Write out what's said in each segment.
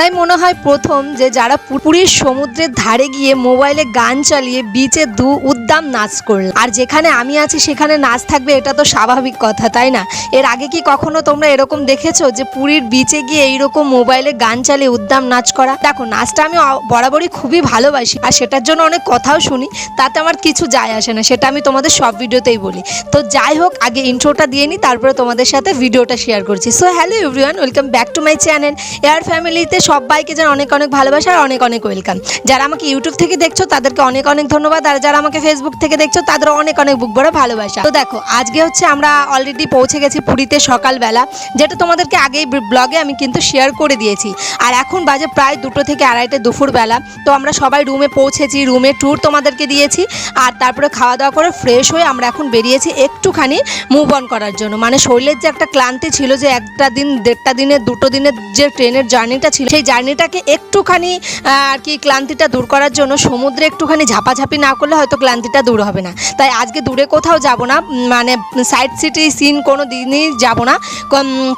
আমরাই মনে হয় প্রথম যে যারা পুরীর সমুদ্রের ধারে গিয়ে মোবাইলে গান চালিয়ে বিচে দু উদ্দাম নাচ করল। আর যেখানে আমি আছি, সেখানে নাচ থাকবে, এটা তো স্বাভাবিক কথা, তাই না? এর আগে কি কখনো তোমরা এরকম দেখেছ যে পুরীর বিচে গিয়ে এইরকম মোবাইলে গান চালিয়ে উদ্দাম নাচ করা? দেখো, নাচটা আমি বরাবরই খুবই ভালোবাসি, আর সেটার জন্য অনেক কথাও শুনি, তাতে আমার কিছু যায় আসে না, সেটা আমি তোমাদের সব ভিডিওতেই বলি। তো যাই হোক, আগে ইন্ট্রোটা দিয়ে নিই তারপরে তোমাদের সাথে ভিডিওটা শেয়ার করছি। So hello everyone welcome back to my channel air ফ্যামিলিতে সবাইকে যেন অনেক অনেক ভালোবাসা আর অনেক অনেক ওয়েলকাম। যারা আমাকে ইউটিউব থেকে দেখছ, তাদেরকে অনেক অনেক ধন্যবাদ। আর যারা আমাকে ফেসবুক থেকে দেখছ তাদের অনেক অনেক বুক বড় ভালোবাসা। তো দেখো, আজকে হচ্ছে আমরা অলরেডি পৌঁছে গেছি পুরীতে সকালবেলা, যেটা তোমাদেরকে আগেই ব্লগে আমি কিন্তু শেয়ার করে দিয়েছি। আর এখন বাজে প্রায় দুটো থেকে আড়াইটে দুপুরবেলা। তো আমরা সবাই রুমে পৌঁছেছি রুমে ট্যুর তোমাদেরকে দিয়েছি। আর তারপরে খাওয়া দাওয়া করে ফ্রেশ হয়ে আমরা এখন বেরিয়েছি একটুখানি মুভ অন করার জন্য। মানে শরীরের যে একটা ক্লান্তি ছিল, যে একটা দিন, দেড়টা দিনের, দুটো দিনের যে ট্রেনের জার্নিটা ছিল সেই জার্নিটাকে একটুখানি আর কি ক্লান্তিটা দূর করার জন্য, সমুদ্রে একটুখানি ঝাপাঝাপি না করলে হয়তো ক্লান্তিটা দূর হবে না। তাই আজকে দূরে কোথাও যাব না মানে সাইড সিটি সিন কোনো দিনই যাব না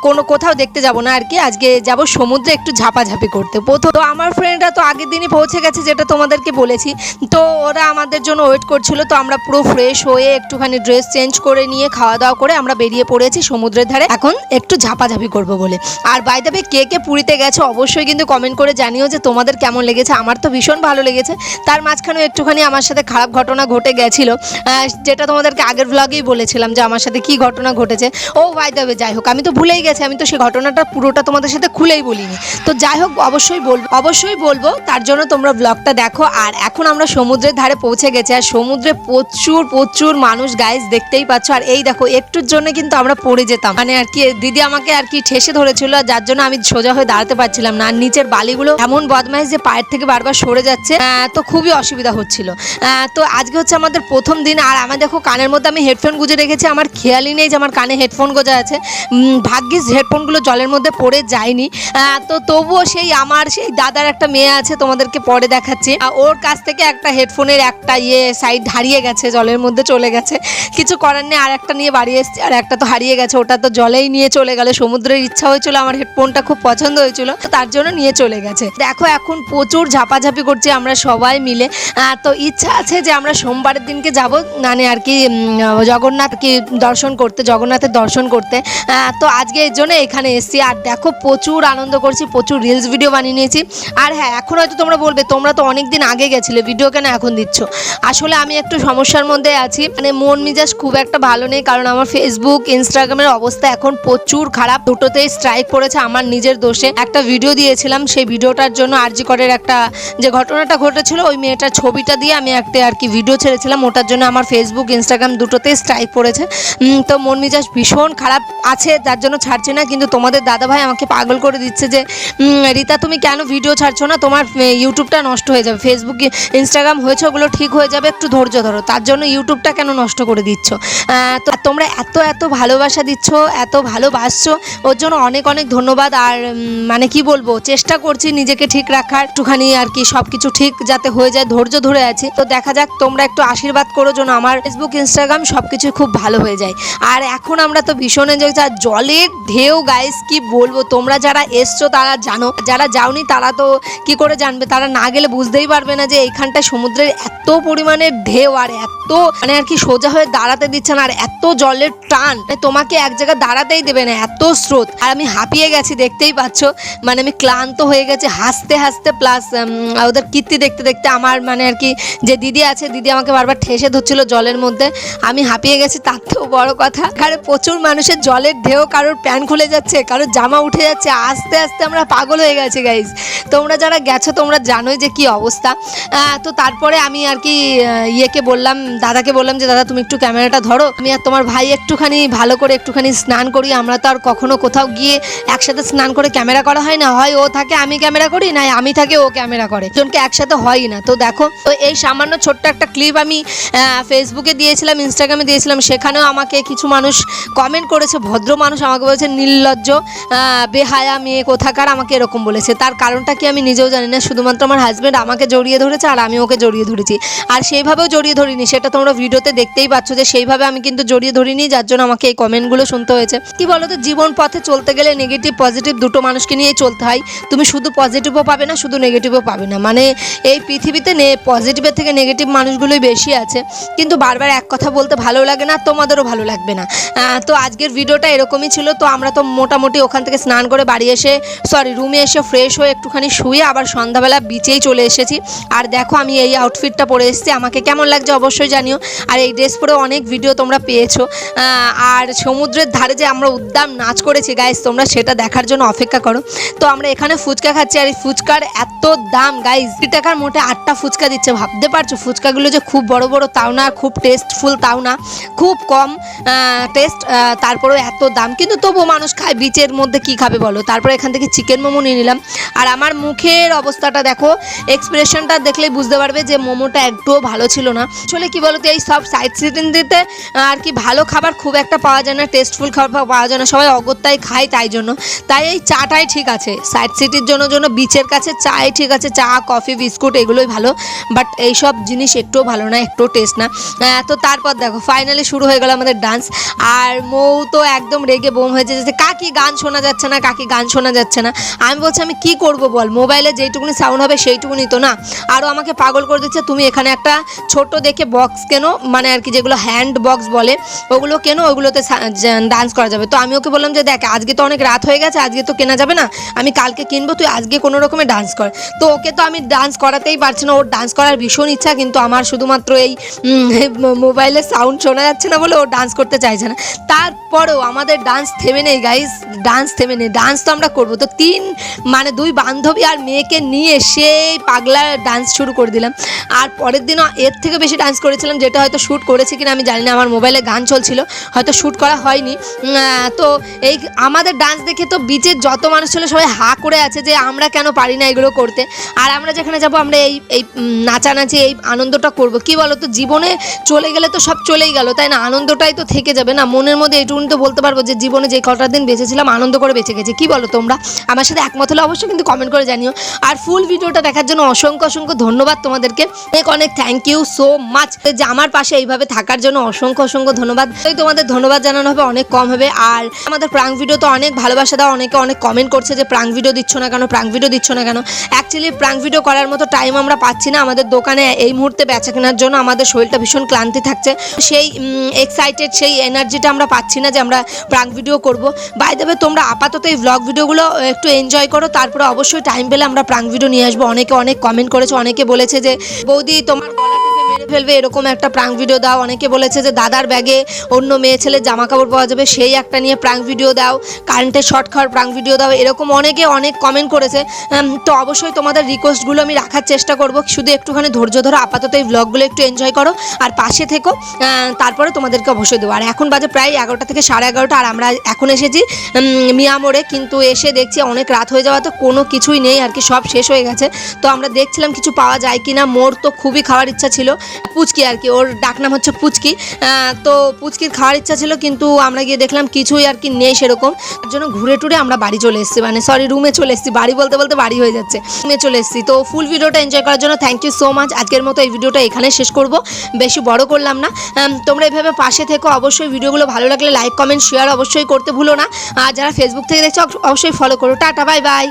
কোনো কোথাও দেখতে যাব না আর কি। আজকে যাব সমুদ্রে একটু ঝাপাঝাপি করতে। প্রথম তো আমার ফ্রেন্ডরা তো আগের দিনই পৌঁছে গেছে, যেটা তোমাদেরকে বলেছি। তো ওরা আমাদের জন্য ওয়েট করছিল, তো আমরা পুরো ফ্রেশ হয়ে একটুখানি ড্রেস চেঞ্জ করে নিয়ে খাওয়া দাওয়া করে আমরা বেরিয়ে পড়েছি সমুদ্রের ধারে। এখন একটু ঝাপাঝাপি করব বলে। আর বাই দ্য কে কে পুরীতে গেছে অবশ্যই কিন্তু কমেন্ট করে জানিও যে তোমাদের কেমন লেগেছে। আমার তো ভীষণ ভালো লেগেছে। তার মাঝখানেও একটুখানি আমার সাথে খারাপ ঘটনা ঘটে গেছিল। যেটা তোমাদেরকে আগের ব্লগেই বলেছিলাম যে আমার সাথে কি ঘটনা ঘটেছে। ও বাই দ্য যাই হোক, আমি তো ভুলেই গেছি। আমি তো সেই ঘটনাটা পুরোটা তোমাদের সাথে খুলেই বলিনি। তো যাই হোক, অবশ্যই বলব অবশ্যই বলব, তার জন্য তোমরা ব্লগটা দেখো। আর এখন আমরা সমুদ্রের ধারে পৌঁছে গেছি। আর সমুদ্রে প্রচুর প্রচুর মানুষ গাইজ দেখতেই পাচ্ছ। আর এই দেখো, একটুর জন্য কিন্তু আমরা পড়ে যেতাম। মানে আর কি, দিদি আমাকে আর কি ঠেসে ধরেছিল, যার জন্য আমি সোজা হয়ে দাঁড়াতে পারছিলাম না। নিচের বালিগুলো এমন বদমাইশ যে পায়ের থেকে বারবার সরে যাচ্ছে তো খুবই অসুবিধা হচ্ছিল। তো আজকে হচ্ছে আমাদের প্রথম দিন, আর আমার দেখো কানের মধ্যে আমি হেডফোন গুজে রেখেছি, আমার খেয়ালই নেই যে আমার কানে হেডফোন গোজা আছে। ভাগ্যিস হেডফোনগুলো জলের মধ্যে পড়ে যায়নি। তো তবুও সেই আমার, সেই দাদার একটা মেয়ে আছে, তোমাদেরকে পরে দেখাচ্ছি। ওর কাছ থেকে একটা হেডফোনের একটা ইয়ে সাইড হারিয়ে গেছে, জলের মধ্যে চলে গেছে। কিছু করার নেই আর একটা নিয়ে বাড়ি এসেছি, আর একটা তো হারিয়ে গেছে, ওটা তো জলেই নিয়ে চলে গেল। সমুদ্রের ইচ্ছা হয়েছিল, আমার হেডফোনটা খুব পছন্দ হয়েছিল। তার জন্য নিয়ে চলে গেছে। দেখো এখন প্রচুর ঝাপাঝাপি করছি আমরা সবাই মিলে। তো ইচ্ছা আছে যে আমরা সোমবারের দিনকে যাব মানে আর কি জগন্নাথকে দর্শন করতে, জগন্নাথের দর্শন করতে। তো আজকে এর জন্য এখানে এসেছি। আর দেখো প্রচুর আনন্দ করছি, প্রচুর রিলস ভিডিও বানিয়ে নিয়েছি। আর হ্যাঁ এখন হয়তো তোমরা বলবে, তোমরা তো অনেক দিন আগে গেছিলে ভিডিও কেন এখন দিচ্ছ? আসলে আমি একটু সমস্যার মধ্যে আছি মানে মন মিজাজ খুব একটা ভালো নেই, কারণ আমার ফেসবুক ইনস্টাগ্রামের অবস্থা এখন প্রচুর খারাপ। দুটোতেই স্ট্রাইক পড়েছে আমার নিজের দোষে। একটা ভিডিও দিয়েছিলাম সেই ভিডিওটার জন্য আরজি করের একটা যে ঘটনাটা ঘটেছিল, ওই মেয়েটার ছবিটা দিয়ে আমি একটা আর কি ভিডিও ছেড়েছিলাম। ওটার জন্য আমার ফেসবুক ইনস্টাগ্রাম দুটোতেই স্ট্রাইক পড়েছে। তো মন মেজাজ ভীষণ খারাপ আছে, যার জন্য ছাড়ছে না। কিন্তু তোমাদের দাদাভাই আমাকে পাগল করে দিচ্ছে যে রীতা তুমি কেন ভিডিও ছাড়ছো না? তোমার ইউটিউবটা নষ্ট হয়ে যাবে। ফেসবুক ইনস্টাগ্রাম হয়েছে, ওগুলো ঠিক হয়ে যাবে। একটু ধৈর্য ধরো। তার জন্য ইউটিউবটা কেন নষ্ট করে দিচ্ছ? তো তোমরা এত এত ভালোবাসা দিচ্ছ, এত ভালোবাসছো। ওর জন্য অনেক অনেক ধন্যবাদ। আর মানে কি বলব চেষ্টা করছি নিজেকে ঠিক রাখার। একটুখানি আর কি সব কিছু ঠিক যাতে হয়ে যায়, ধৈর্য ধরে আছি। তো দেখা যাক, তোমরা একটু আশীর্বাদ করো যেন আমার ফেসবুক ইনস্টাগ্রাম সব কিছু খুব ভালো হয়ে যায়। আর এখন আমরা তো ভীষণ এনজয়। আর জলের ঢেউ গাইস কি বলব? তোমরা যারা এসছো, তারা জানো। যারা যাওনি, তারা তো কি করে জানবে? তারা না গেলে বুঝতেই পারবে না যে এইখানটায় সমুদ্রের এত পরিমাণে ঢেউ আর এত মানে আর কি সোজা হয়ে দাঁড়াতে দিচ্ছে না, আর এত জলের টান। মানে তোমাকে এক জায়গায় দাঁড়াতেই দেবে না, এত স্রোত। আর আমি হাঁপিয়ে গেছি, দেখতেই পাচ্ছ। মানে আমি ক্লান্ত হয়ে গেছে, হাসতে হাসতে প্লাস ওদের কীর্তি দেখতে দেখতে আমার মানে আর কি যে দিদি আছে, দিদি আমাকে বারবার ঠেসে ধরছিল জলের মধ্যে। আমি হাঁপিয়ে গেছি, তার থেকেও বড় কথা এখানে প্রচুর মানুষের জলের ঢেউ কারোর প্যান্ট খুলে যাচ্ছে, কারোর জামা উঠে যাচ্ছে, আস্তে আস্তে আমরা পাগল হয়ে গেছি গাইজ তোমরা যারা গেছো, তোমরা জানোই যে কি অবস্থা। তো তারপরে আমি আর কি ইয়েকে বললাম, দাদাকে বললাম যে, দাদা, তুমি একটু ক্যামেরাটা ধরো। আমি আর তোমার ভাই একটুখানি ভালো করে একটুখানি স্নান করি। আমরা তো আর কখনো কোথাও গিয়ে একসাথে স্নান করে ক্যামেরা করা হয় না। হয় ও থাকে আমি ক্যামেরা করি না আমি থাকে ও ক্যামেরা করে। জনকে একসাথে হয়ই না। তো দেখো, তো এই সামান্য ছোট্ট একটা ক্লিপ আমি ফেসবুকে দিয়েছিলাম ইনস্টাগ্রামে দিয়েছিলাম, সেখানেও আমাকে কিছু মানুষ কমেন্ট করেছে, ভদ্র মানুষ আমাকে বলেছে, নির্লজ্জ বেহায়া মেয়ে, কোথাকার আমাকে এরকম বলেছে। তার কারণটা কি আমি নিজেও জানি না, শুধুমাত্র আমার হাজব্যান্ড আমাকে জড়িয়ে ধরেছে আর আমি ওকে জড়িয়ে ধরেছি। আর সেইভাবেও জড়িয়ে ধরিনি, সেটা তোমরা ভিডিওতে দেখতেই পাচ্ছ যে সেইভাবে আমি কিন্তু জড়িয়ে ধরিনি, যার জন্য আমাকে এই কমেন্টগুলো শুনতে হয়েছে। কি বলতো, জীবন পথে চলতে গেলে নেগেটিভ পজিটিভ দুটো মানুষকে নিয়েই চলতে হয়। তুমি শুধু পজিটিভও পাবে না, শুধু নেগেটিভও পাবে না। মানে এই পৃথিবীতে নে পজিটিভের থেকে নেগেটিভ মানুষগুলোই বেশি আছে। কিন্তু বারবার এক কথা বলতে ভালো লাগে না, তোমাদেরও ভালো লাগবে না। তো আজকের ভিডিওটা এরকমই ছিল। তো আমরা তো মোটামুটি ওখান থেকে স্নান করে বাড়ি এসে সরি রুমে এসে ফ্রেশ হয়ে একটুখানি শুয়ে আবার সন্ধ্যাবেলা বিচেই চলে এসেছি। আর দেখো, আমি এই আউটফিটটা পরে এসেছি। আমাকে কেমন লাগছে অবশ্যই জানিও। আর এই ড্রেস পরে অনেক ভিডিও তোমরা পেয়েছ। আর সমুদ্রের ধারে যে আমরা উদ্দাম নাচ করেছি গাইস তোমরা সেটা দেখার জন্য অপেক্ষা করো। তো আমরা এখানে ফুচকা খাচ্ছি আর এই ফুচকার এত দাম গাইস দুই টাকার মোটে আটটা ফুচকা দিচ্ছে, ভাবতে পারছ? ফুচকাগুলো যে খুব বড় বড় তাও না, খুব টেস্টফুল তাও না, খুব কম টেস্ট তারপরেও এত দাম। কিন্তু তবুও মানুষ খায় বিচের মধ্যে কি খাবে বলো? তারপরে এখান থেকে চিকেন মোমো নিয়ে নিলাম। আর আমার মুখের অবস্থাটা দেখো এক্সপ্রেশনটা দেখলেই বুঝতে পারবে যে মোমোটা একটুও ভালো ছিল না। আসলে কি বলতো, এই সব সাইড সিটিং দিতে আর কি ভালো খাবার খুব একটা পাওয়া যায় না টেস্টফুল খাবার পাওয়া যায় না। সবাই অগত্যাই খায় তাই জন্য। তাই এই চাটাই ঠিক আছে সাইড সিটির জন্য জন্য বিচের কাছে চাই, ঠিক আছে, চা কফি বিস্কুট এগুলোই ভালো। বাট এইসব জিনিস একটুও ভালো না, একটুও টেস্ট না। তো তারপর দেখো ফাইনালি শুরু হয়ে গেল আমাদের ডান্স আর মৌ তো একদম রেগে বোম হয়েছে যে কাকি গান শোনা যাচ্ছে না, কাকি গান শোনা যাচ্ছে না। আমি বলছি, আমি কি করব বল? মোবাইলে যেইটুকুনি সাউন্ড হবে, সেইটুকুনি তো না। আরও আমাকে পাগল করে দিচ্ছে, তুমি এখানে একটা ছোট দেখে বক্স কেনো মানে আর কি যেগুলো হ্যান্ড বক্স বলে, ওগুলো কেনো, ওগুলোতে ডান্স করা যাবে। তো আমি ওকে বললাম যে, দেখ, আজকে তো অনেক রাত হয়ে গেছে, আজকে তো কেনা যাবে না। আমি কালকে কিনবো, তুই আজকে কোনো রকমে ডান্স কর। তো ওকে তো আমি ডান্স করাতেই পারছি না, ওর ডান্স করার ভীষণ ইচ্ছা, কিন্তু আমার শুধুমাত্র এই মোবাইলের সাউন্ড শোনা যাচ্ছে না বলে ও ডান্স করতে চাইছে না। তারপরেও আমাদের ডান্স থেমে নেই গাইস ডান্স থেমে নেই ডান্স তো আমরা করব। তো তিন মানে দুই বান্ধবী আর মেয়েকে নিয়ে সেই পাগলা ডান্স শুরু করে দিলাম। আর পরের দিনও এর থেকে বেশি ডান্স করেছিলাম, যেটা হয়তো শ্যুট করেছি কিনা আমি জানি না, আমার মোবাইলে গান চলছিল, হয়তো শ্যুট করা হয়নি। তো এই আমাদের ডান্স দেখে তো বিচের যত মানুষ ছিল সবাই হা করে আছে যে আমরা কেন পারি না এগুলো করতে? আর আমরা যেখানে যাব, আমরা এই এই নাচানাচি, এই আনন্দটা করব। কি বলো তো জীবনে চলে গেলে তো সব চলেই গেল, তাই না? আনন্দটাই তো থেকে যাবে, না? মনের মধ্যে এইটুকুনি তো বলতে পারব যে জীবনে যে কটা দিন বেঁচেছিলাম, আনন্দ করে বেঁচে গেছে। কি বলো তোমরা? আমার সাথে একমত হলে অবশ্যই কিন্তু কমেন্ট করে জানিও। আর ফুল ভিডিওটা দেখার জন্য অসংখ্য অসংখ্য ধন্যবাদ তোমাদেরকে। অনেক অনেক থ্যাংক ইউ সো মাচ যে আমার পাশে এইভাবে থাকার জন্য অসংখ্য অসংখ্য ধন্যবাদ। তাই তোমাদের ধন্যবাদ জানানো হবে, অনেক কম হবে। আর আমাদের প্রাঙ্ক ভিডিও তো অনেক ভালোবাসা দাও, অনেকে অনেক কমেন্ট করছে যে প্রাঙ্ক ভিডিও দিচ্ছ না কেন? প্রাঙ্ক ভিডিও দিচ্ছ না কেন? অ্যাকচুয়ালি প্রাঙ্ক ভিডিও করার মতো টাইম আমরা পাচ্ছি না। আমাদের দোকানে এই মুহূর্তে বেচা কেনার জন্য আমাদের শরীরটা ভীষণ ক্লান্তি থাকছে। সেই এক্সাইটেড সেই এনার্জিটা আমরা পাচ্ছি না যে আমরা প্রাঙ্ক ভিডিও করব। বাই দেবে তোমরা আপাতত এই ব্লগ ভিডিওগুলো একটু এনজয় করো। তারপরে অবশ্যই টাইম পেলে আমরা প্রাঙ্ক ভিডিও নিয়ে আসব। অনেকে অনেক কমেন্ট করেছে, অনেকে বলেছে যে, বৌদি, তোমার মেরে ফেলবে, এরকম একটা প্রাঙ্ক ভিডিও দাও। অনেকে বলেছে যে দাদার ব্যাগে অন্য মেয়ে ছেলের জামা কাপড় পাওয়া যাবে, সেই একটা নিয়ে প্রাঙ্ক ভিডিও দাও কারেন্টের শর্ট খাওয়ার প্রাঙ্ক ভিডিও দাও, এরকম অনেকে অনেক কমেন্ট করেছে। তো অবশ্যই তোমাদের রিকোয়েস্টগুলো আমি রাখার চেষ্টা করব। শুধু একটুখানি ধৈর্য ধরো, আপাতত এই ব্লগগুলো একটু এনজয় করো, আর পাশে থেকো তারপরে তোমাদেরকে অবশ্যই দেবো। আর এখন বাজে প্রায় এগারোটা থেকে সাড়ে এগারোটা, আর আমরা এখন এসেছি মিয়ামোড়ে কিন্তু এসে দেখছি অনেক রাত হয়ে যাওয়াতে কোনো কিছুই নেই, আর কি সব শেষ হয়ে গেছে। তো আমরা দেখছিলাম কিছু পাওয়া যায় কি না মোর তো খুবই খাওয়ার ইচ্ছা ছিল। পুচকি আর কি, ওর ডাকনাম হচ্ছে পুচকি। তো পুচকির খাওয়ার ইচ্ছা ছিল, কিন্তু আমরা গিয়ে দেখলাম কিছুই আর কি নেই সেরকম। তার জন্য ঘুরে টুরে আমরা বাড়ি চলে এসেছি মানে সরি রুমে চলে এসেছি। বাড়ি বলতে বলতে বাড়ি হয়ে যাচ্ছে রুমে চলে এসেছি। তো ফুল ভিডিওটা এনজয় করার জন্য থ্যাংক ইউ সো মাচ আজকের মতো এই ভিডিওটা এখানে শেষ করব। বেশি বড় করলাম না। তোমরা এভাবে পাশে থেকে। অবশ্যই ভিডিওগুলো ভালো লাগলে লাইক কমেন্ট শেয়ার অবশ্যই করতে ভুলো না। আর যারা ফেসবুক থেকে দেখছ, অবশ্যই ফলো করো। Tata bye bye